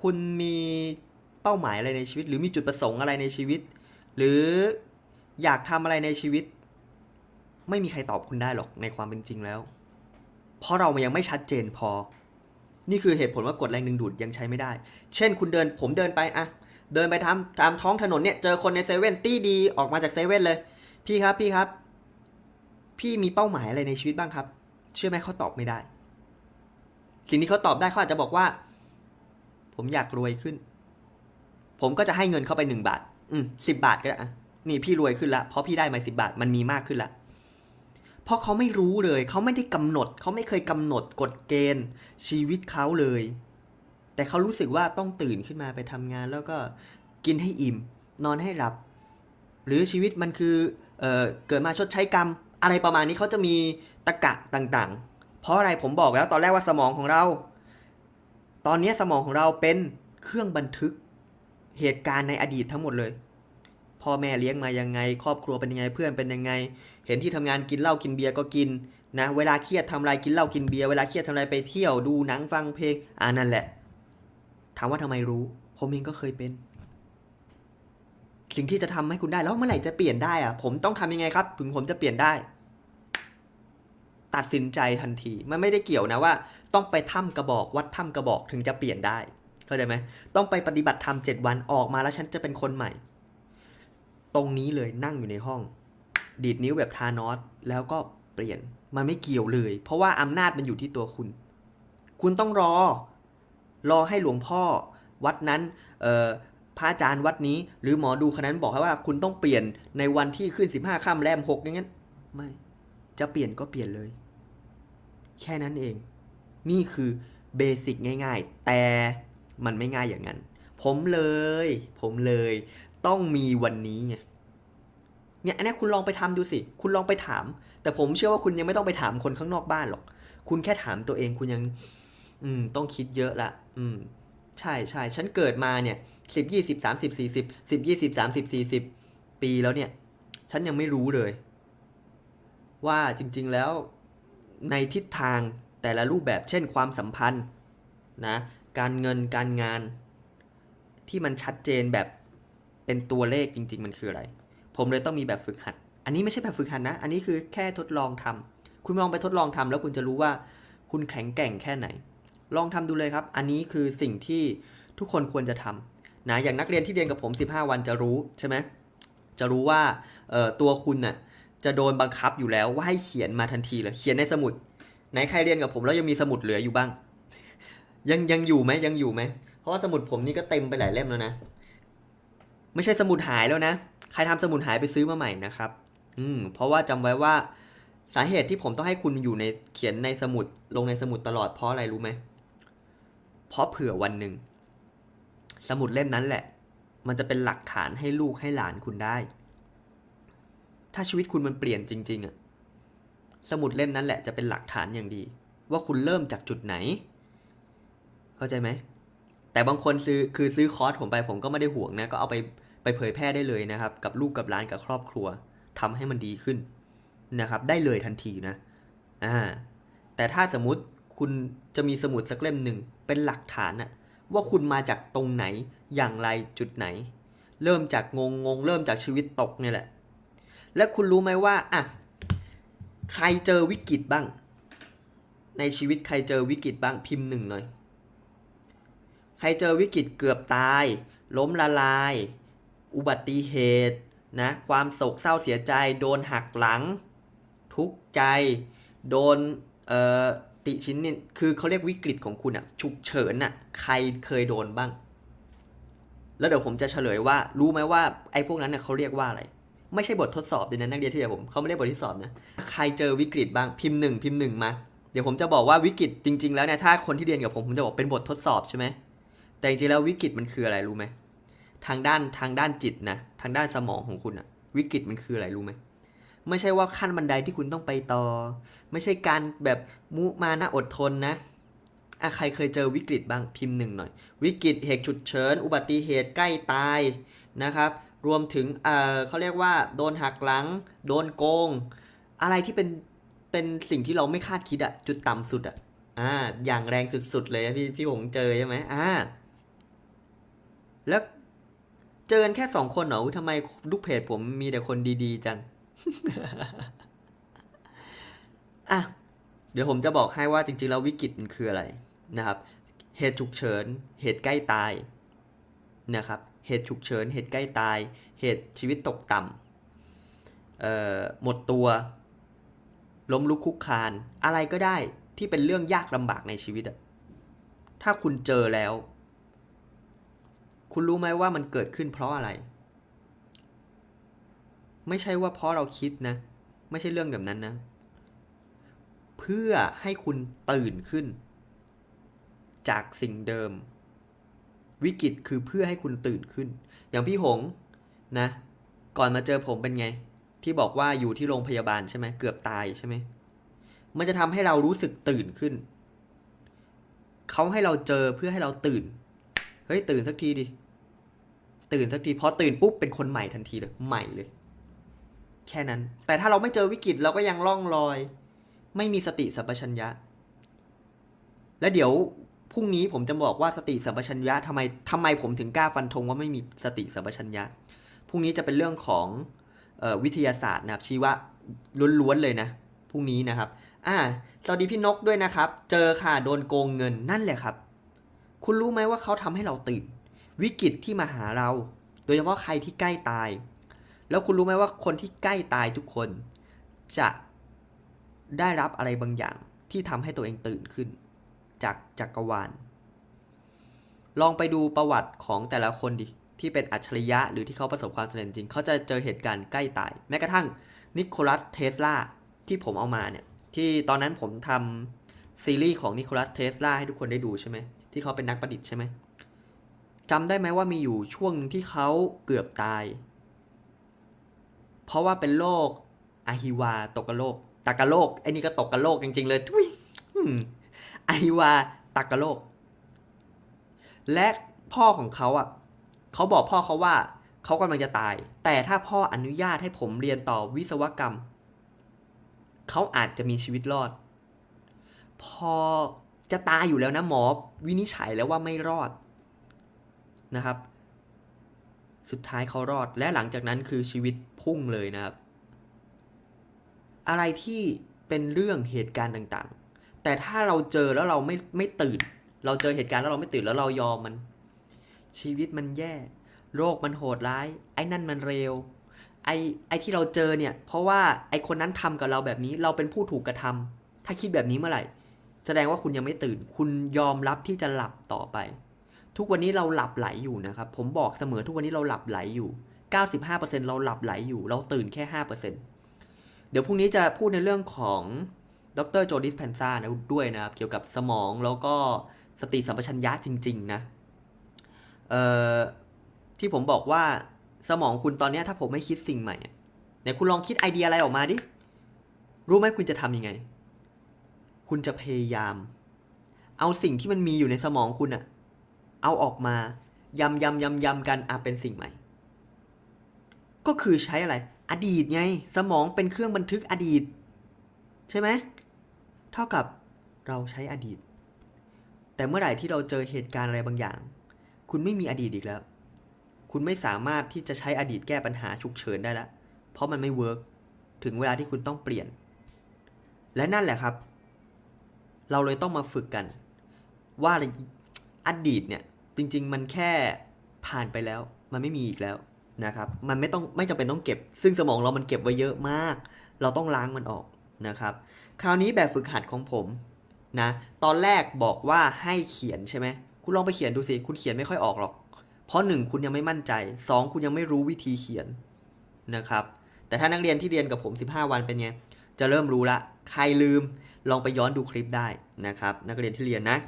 คุณมีเป้าหมายอะไรในชีวิต หรือมีจุดประสงค์อะไรในชีวิต หรืออยากทำอะไรในชีวิต ไม่มีใครตอบคุณได้หรอกในความเป็นจริงแล้ว เพราะเรายังไม่ชัดเจนพอ นี่คือเหตุผลว่ากฎแรงดึงดูดยังใช้ไม่ได้ เช่น คุณเดินผมเดินไปอะเดินไปทำตามท้องถนนเนี่ยเจอคนในเซเว่นตี้ดีออกมาจากเซเว่นเลย พี่ครับพี่ครับ พี่มีเป้าหมายอะไรในชีวิตบ้างครับ เชื่อไหมเขาตอบไม่ได้ สิ่งที่เขาตอบได้เขาอาจจะบอกว่า ผมอยากรวยขึ้น ผมก็จะให้เงินเข้าไปหนึ่งบาท อืมสิบบาทก็ได้นี่พี่รวยขึ้นละเพราะพี่ได้มาสิบาทมันมีมากขึ้นละเพราะเขาไม่รู้เลยเขาไม่ได้กำหนดเขาไม่เคยกำหนดกฎเกณฑ์ ชีวิตเขาเลย แต่เขารู้สึกว่าต้องตื่นขึ้นมาไปทำงาน แล้วก็กินให้อิ่ม นอนให้หลับ หรือชีวิตมันคือเออเกิดมาชดใช้กรรม อะไรประมาณนี้เขาจะมีตะกะต่างๆ เพราะอะไรผมบอกแล้วตอนแรกว่าสมองของเรา ตอนนี้สมองของเราเป็นเครื่องบันทึกเหตุการณ์ในอดีตทั้งหมดเลย พ่อแม่เลี้ยงมายังไง ครอบครัวเป็นยังไง เพื่อนเป็นยังไง เห็นที่ทำงานกินเหล้ากินเบียร์ก็กินนะ เวลาเครียดทำอะไรกินเหล้ากินเบียร์ เวลาเครียดทำอะไรไปเที่ยวดูหนังฟังเพลง อ่านั่นแหละ ถามว่าทำไมรู้ ผมเองก็เคยเป็น สิ่งที่จะทำให้คุณได้แล้วเมื่อไหร่จะเปลี่ยนได้อะผมต้องทำยังไงครับ ถึงผมจะเปลี่ยนได้ ตัดสินใจทันที มันไม่ได้เกี่ยวนะว่า ต้องไปถ้ำกระบอกวัดถ้ำกระบอกถึงจะเปลี่ยนได้ เข้าใจไหมต้องไปปฏิบัติธรรมเจ็ดวันออกมาแล้วฉันจะเป็นคนใหม่ ตรงนี้เลยนั่งอยู่ในห้อง ดีดนิ้วแบบทานอสแล้วก็เปลี่ยนมันไม่เกี่ยวเลย เพราะว่าอำนาจมันอยู่ที่ตัวคุณ คุณต้องรอ รอให้หลวงพ่อ วัดนั้นเอ่อพระอาจารย์วัดนี้ หรือหมอดูคนนั้นบอกให้ว่าคุณต้องเปลี่ยนในวันที่ขึ้นสิบห้าค่ำแรมหกอย่างนั้นไม่ จะเปลี่ยนก็เปลี่ยนเลย แค่นั้นเอง นี่คือเบสิกง่ายๆ แต่มันไม่ง่ายอย่างนั้น ผมเลย ผมเลย ต้องมีวันนี้ไงเนี่ยอันนี้คุณลองไปทำดูสิ คุณลองไปถาม แต่ผมเชื่อว่าคุณยังไม่ต้องไปถามคนข้างนอกบ้านหรอก คุณแค่ถามตัวเองคุณยัง อืม ต้องคิดเยอะละ อืม ใช่ใช่ฉันเกิดมาเนี่ยสิบยี่สิบสามสิบสี่สิบสิบยี่สิบสามสิบสี่สิบปีแล้วเนี่ย ฉันยังไม่รู้เลย ว่าจริง ๆแล้วในทิศทาง แต่ละรูปแบบเช่นความสัมพันธ์นะการเงินการงาน ที่มันชัดเจนแบบเป็นตัวเลขจริง ๆ มันคืออะไร ผมเลยต้องมีแบบฝึกหัด อันนี้ไม่ใช่แบบฝึกหัดนะ อันนี้คือแค่ทดลองทำคุณลองไปทดลองทำแล้วคุณจะรู้ว่าคุณแข็งแกร่งแค่ไหน ลองทำดูเลยครับ อันนี้คือสิ่งที่ทุกคนควรจะทำนะอย่างนักเรียนที่เรียนกับผม 15 วันจะรู้ใช่ไหมจะรู้ว่าตัวคุณน่ะจะโดนบังคับอยู่แล้วว่าให้เขียนมาทันทีเลย เขียนในสมุด ไหนใครเรียนกับผมแล้วยังมีสมุดเหลืออยู่บ้าง ยังยังอยู่ไหมยังอยู่ไหมเพราะว่าสมุดผมนี่ก็เต็มไปหลายเล่มแล้วนะ ไม่ใช่สมุดหายแล้วนะ ใครทำสมุดหายไปซื้อมาใหม่นะครับ อืมเพราะว่าจำไว้ว่าสาเหตุที่ผมต้องให้คุณอยู่ในเขียนในสมุดลงในสมุดตลอดเพราะอะไรรู้ไหม เพราะเผื่อวันหนึ่ง สมุดเล่มนั้นแหละ มันจะเป็นหลักฐานให้ลูกให้หลานคุณได้ ถ้าชีวิตคุณมันเปลี่ยนจริง ๆอะ สมุดเล่มนั้นแหละจะเป็นหลักฐานอย่างดี ว่าคุณเริ่มจากจุดไหน เข้าใจไหม แต่บางคนซื้อคือซื้อคอร์สผมไปผมก็ไม่ได้ห่วงนะ ก็เอาไปไปเผยแพร่ได้เลยนะครับ กับลูกกับหลานกับครอบครัวทำให้มันดีขึ้นนะครับ ได้เลยทันทีนะอ่าแต่ถ้าสมมุติคุณจะมีสมุดสักเล่มหนึ่งเป็นหลักฐานอะว่าคุณมาจากตรงไหนอย่างไรจุดไหน เริ่มจากงงงงเริ่มจากชีวิตตกเนี่ยแหละ และคุณรู้ไหมว่าอะ ใครเจอวิกฤตบ้าง ในชีวิตใครเจอวิกฤตบ้างพิมพ์หนึ่งหน่อย ใครเจอวิกฤตเกือบตาย ล้มละลาย อุบัติเหตุนะความโศกเศร้าเสียใจ โดนหักหลัง ทุกข์ใจ โดนเอ่อติชินนี่คือเขาเรียกวิกฤตของคุณอะฉุกเฉินอะใครเคยโดนบ้าง แล้วเดี๋ยวผมจะเฉลยว่า รู้ไหมว่าไอ้พวกนั้นเนี่ยเขาเรียกว่าอะไร ไม่ใช่บททดสอบเด้วยนะนักเรียนที่เดียวผมเขาไม่ได้บททดสอบนะใครเจอวิกฤตบ้างพิมพ์หนึ่งพิมพ์หนึ่งมาเดี๋ยวผมจะบอกว่าวิกฤตจริง ๆ แล้วเนี่ยถ้าคนที่เรียนกับผมผมจะบอกเป็นบททดสอบใช่ไหมแต่จริงๆแล้ววิกฤตมันคืออะไรรู้ไหมทางด้านทางด้านจิตนะทางด้านสมองของคุณอะวิกฤตมันคืออะไรรู้ไหมไม่ใช่ว่าขั้นบันไดที่คุณต้องไปต่อ ไม่ใช่การแบบมุมานะอดทนนะอะใครเคยเจอวิกฤตบ้างพิมพ์หนึ่งหน่อย วิกฤตเหตุฉุกเฉินอุบัติเหตุใกล้ตายนะครับ รวมถึงเออเขาเรียกว่าโดนหักหลัง โดนโกง อะไรที่เป็นเป็นสิ่งที่เราไม่คาดคิดอะจุดต่ำสุดอะอ่า อย่างแรงสุดๆเลยพี่พี่หงเจอใช่ไหมอ่า แล้วเจอกันแค่สองคนเหรอทำไมลูกเพจผมมีแต่คนดีๆจังอะเดี๋ยวผมจะบอกให้ว่าจริงๆแล้ววิกฤตมันคืออะไรนะครับ เหตุฉุกเฉิน เหตุใกล้ตายนะครับ เหตุฉุกเฉิน เหตุใกล้ตาย เหตุชีวิตตกต่ำหมดตัว ล้มลุกคลุกคลาน อะไรก็ได้ที่เป็นเรื่องยากลำบากในชีวิต ถ้าคุณเจอแล้ว คุณรู้ไหมว่ามันเกิดขึ้นเพราะอะไร ไม่ใช่ว่าเพราะเราคิดนะ ไม่ใช่เรื่องแบบนั้นนะ เพื่อให้คุณตื่นขึ้น จากสิ่งเดิม วิกฤตคือเพื่อให้คุณตื่นขึ้น อย่างพี่หงนะ ก่อนมาเจอผมเป็นไง ที่บอกว่าอยู่ที่โรงพยาบาลใช่ไหมเกือบตายใช่ไหมมันจะทำให้เรารู้สึกตื่นขึ้น เขาให้เราเจอเพื่อให้เราตื่น เฮ้ยตื่นสักทีดิ ตื่นสักทีพอตื่นปุ๊บเป็นคนใหม่ทันทีเลย ใหม่เลย แค่นั้น แต่ถ้าเราไม่เจอวิกฤตเราก็ยังล่องลอย ไม่มีสติสัมปชัญญะ และเดี๋ยว รุ่งนี้ผมจะบอกว่าสติสัมปชัญญะทำไมทำไมผมถึงกล้าฟันธงว่าไม่มีสติสัมปชัญญะพรุ่งนี้จะเป็นเรื่องของออวิทยาศาสตร์นะครับชีวะล้วนๆเลยนะพรุ่งนี้นะครับอ่าสวัสดีพี่นกด้วยนะครับ เจอค่ะโดนโกงเงินนั่นแหละครับ คุณรู้ไหมว่าเขาทำให้เราตื่นวิกฤตที่มาหาเรา โดยเฉพาะใครที่ใกล้ตาย แล้วคุณรู้ไหมว่าคนที่ใกล้ตายทุกคน จะได้รับอะไรบางอย่างที่ทำให้ตัวเองตื่นขึ้น จากจักรวาล ลองไปดูประวัติของแต่ละคนดิ ที่เป็นอัจฉริยะหรือที่เขาประสบความสำเร็จจริง เขาจะเจอเหตุการณ์ใกล้ตาย แม้กระทั่งนิโคลัสเทสลาที่ผมเอามาเนี่ย ที่ตอนนั้นผมทำซีรีส์ของนิโคลัสเทสลาให้ทุกคนได้ดูใช่ไหม ที่เขาเป็นนักประดิษฐ์ใช่ไหมจำได้ไหมว่ามีอยู่ช่วงที่เขาเกือบตาย เพราะว่าเป็นโรคอะฮิวาตกกระโรคตากกะโรคไอ้นี่ก็ตกกระโรคจริงๆเลยทุย อืมอวาตากกะโรคและพ่อของเขาอะเขาบอกพ่อเขาว่าเขากำลังจะตาย แต่ถ้าพ่ออนุญาตให้ผมเรียนต่อวิศวกรรม เขาอาจจะมีชีวิตรอด พอจะตายอยู่แล้วนะหมอวินิจฉัยแล้วว่าไม่รอดนะครับ สุดท้ายเขารอดและหลังจากนั้นคือชีวิตพุ่งเลยนะครับ อะไรที่เป็นเรื่องเหตุการณ์ต่าง แต่ถ้าเราเจอแล้วเราไม่ไม่ตื่น เราเจอเหตุการณ์แล้วเราไม่ตื่นแล้วเรายอมมัน ชีวิตมันแย่ โรคมันโหดร้าย ไอ้นั่นมันเร็ว ไอ้ไอ้ที่เราเจอเนี่ย เพราะว่าไอ้คนนั้นทำกับเราแบบนี้ เราเป็นผู้ถูกกระทำถ้าคิดแบบนี้เมื่อไหร่ แสดงว่าคุณยังไม่ตื่น คุณยอมรับที่จะหลับต่อไป ทุกวันนี้เราหลับไหลอยู่นะครับ ผมบอกเสมอทุกวันนี้เราหลับไหลอยู่ 95%เราหลับไหลอยู่ เราตื่นแค่ 5%เดี๋ยวพรุ่งนี้จะพูดในเรื่องของ ดรโจดิสแพนซ่านะด้วยนะครับ เกี่ยวกับสมองแล้วก็สติสัมปชัญญะจริง ๆ นะเอ่อที่ผมบอกว่าสมองคุณตอนนี้ถ้าผมไม่คิดสิ่งใหม่เนี่ยคุณลองคิดไอเดียอะไรออกมาดิ รู้ไหมคุณจะทำยังไง คุณจะพยายาม เอาสิ่งที่มันมีอยู่ในสมองคุณอะเอาออกมายำยำยำยำกันอะเป็นสิ่งใหม่ ก็คือใช้อะไร อดีตไง สมองเป็นเครื่องบันทึกอดีต ใช่ไหม เท่ากับเราใช้อดีต แต่เมื่อไหร่ที่เราเจอเหตุการณ์อะไรบางอย่าง คุณไม่มีอดีตอีกแล้ว คุณไม่สามารถที่จะใช้อดีตแก้ปัญหาฉุกเฉินได้แล้วเพราะมันไม่เวิร์กถึงเวลาที่คุณต้องเปลี่ยน และนั่นแหละครับ เราเลยต้องมาฝึกกัน ว่าอดีตเนี่ยจริง ๆ มันแค่ผ่านไปแล้ว มันไม่มีอีกแล้วนะครับ มันไม่ต้องไม่จำเป็นต้องเก็บ ซึ่งสมองเรามันเก็บไว้เยอะมาก เราต้องล้างมันออกนะครับ คราวนี้แบบฝึกหัดของผมนะ ตอนแรกบอกว่าให้เขียนใช่ไหม คุณลองไปเขียนดูสิ คุณเขียนไม่ค่อยออกหรอก เพราะหนึ่งคุณยังไม่มั่นใจสองคุณยังไม่รู้วิธีเขียนนะครับ แต่ถ้านักเรียนที่เรียนกับผม 15 วันเป็นไง จะเริ่มรู้ละ ใครลืมลองไปย้อนดูคลิปได้นะครับ นักเรียนที่เรียนนะ